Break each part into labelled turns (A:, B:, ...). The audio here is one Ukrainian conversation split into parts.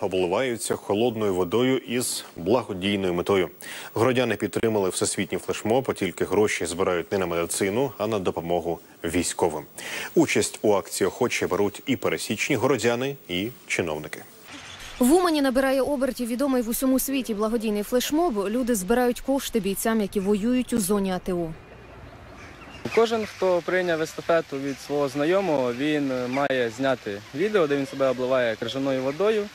A: обливаються холодною водою із благодійною метою. Городяни підтримали всесвітній флешмоб, а тільки гроші збирають не на медицину, а на допомогу військовим. Участь у акції охоче беруть і пересічні городяни, і чиновники.
B: В Умані набирає обертів відомий в усьому світі благодійний флешмоб. Люди збирають кошти бійцям, які воюють у зоні АТО.
C: Кожен, хто прийняв естафету від свого знайомого, він має зняти відео, де він себе обливає крижаною водою.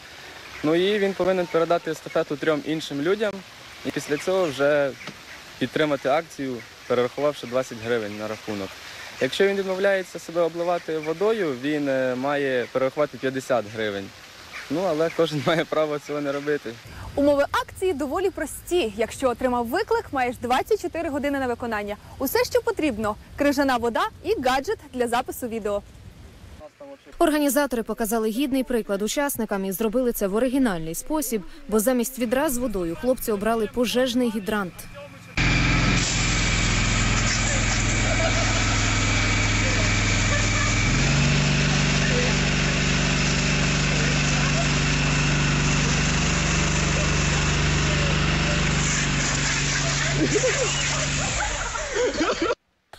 C: Ну і він повинен передати естафету трьом іншим людям. І після цього вже підтримати акцію, перерахувавши 20 гривень на рахунок. Якщо він відмовляється себе обливати водою, він е, має перерахувати 50 гривень. Ну але кожен має право цього не робити.
D: Умови акції доволі прості. Якщо отримав виклик, маєш 24 години на виконання. Усе, що потрібно: крижана вода і гаджет для запису відео.
B: Організатори показали гідний приклад учасникам і зробили це в оригінальний спосіб, бо замість відра з водою хлопці обрали пожежний гідрант.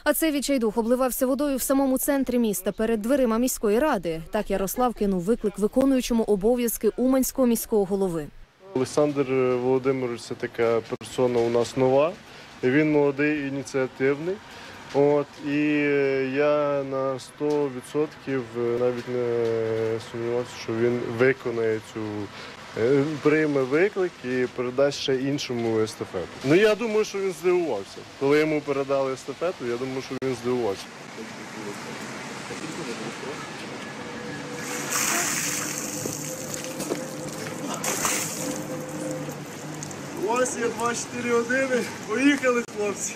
B: А цей відчайдух обливався водою в самому центрі міста перед дверима міської ради. Так Ярослав кинув виклик виконуючому обов'язки Уманського міського голови.
E: Олександр Володимирович це така персона у нас нова. Він молодий, ініціативний. От, і е, я на 100% навіть не сумнівався, що він виконає цю, е, прийме виклик і передасть ще іншому естафету. Ну я думаю, що він здивувався. Коли йому передали естафету, я думаю, що він здивувався. Ось є 24 години. Поїхали, хлопці.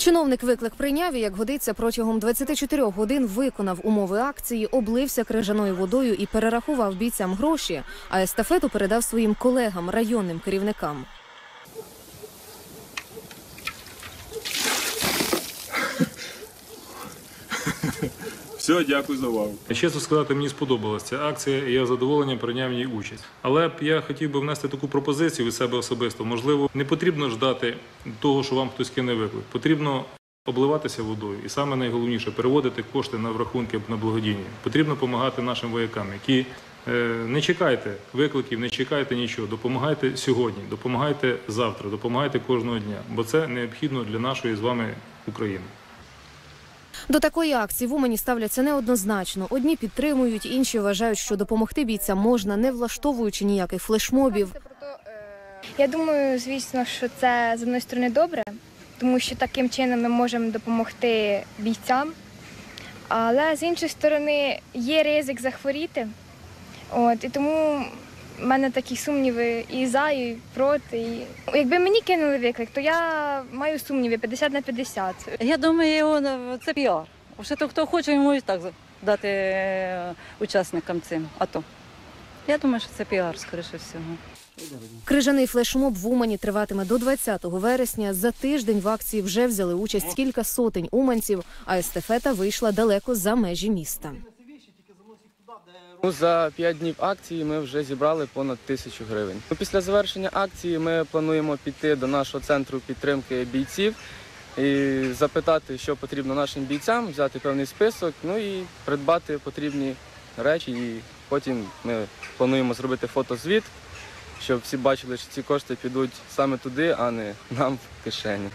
B: Чиновник виклик прийняв і, як годиться, протягом 24 годин виконав умови акції, облився крижаною водою і перерахував бійцям гроші, а естафету передав своїм колегам, районним керівникам.
F: Все, дякую за увагу.
G: Чесно сказати, мені сподобалася ця акція, і я задоволенням прийняв ній участь. Але б я хотів би внести таку пропозицію від себе особисто. Можливо, не потрібно ждати того, що вам хтось кине виклик. Потрібно обливатися водою, і саме найголовніше переводити кошти на рахунки на благодійні. Потрібно допомагати нашим воякам, які е, не чекайте викликів, не чекайте нічого. Допомагайте сьогодні, допомагайте завтра, допомагайте кожного дня, бо це необхідно для нашої з вами України.
B: До такої акції в Умані ставляться неоднозначно. Одні підтримують, інші вважають, що допомогти бійцям можна, не влаштовуючи ніяких флешмобів.
H: Я думаю, звісно, що це з одної сторони добре, тому що таким чином ми можемо допомогти бійцям. Але з іншої сторони є ризик захворіти. От, і тому в мене такі сумніви і за, і проти. І... Якби мені кинули виклик, то я маю сумніви 50 на 50.
I: Я думаю, це піар. Вже то, хто хоче, йому і так дати е, учасникам цим АТО. Я думаю, що це піар, скоріше всього.
B: Крижаний флешмоб в Умані триватиме до 20 вересня. За тиждень в акції вже взяли участь кілька сотень уманців, а естафета вийшла далеко за межі міста.
C: Ну, за 5 днів акції ми вже зібрали понад тисячу гривень. Ну, Після завершення акції ми плануємо піти до нашого центру підтримки бійців і запитати, що потрібно нашим бійцям, взяти певний список, ну і придбати потрібні речі. І потім ми плануємо зробити фотозвіт, щоб всі бачили, що ці кошти підуть саме туди, а не нам в кишені.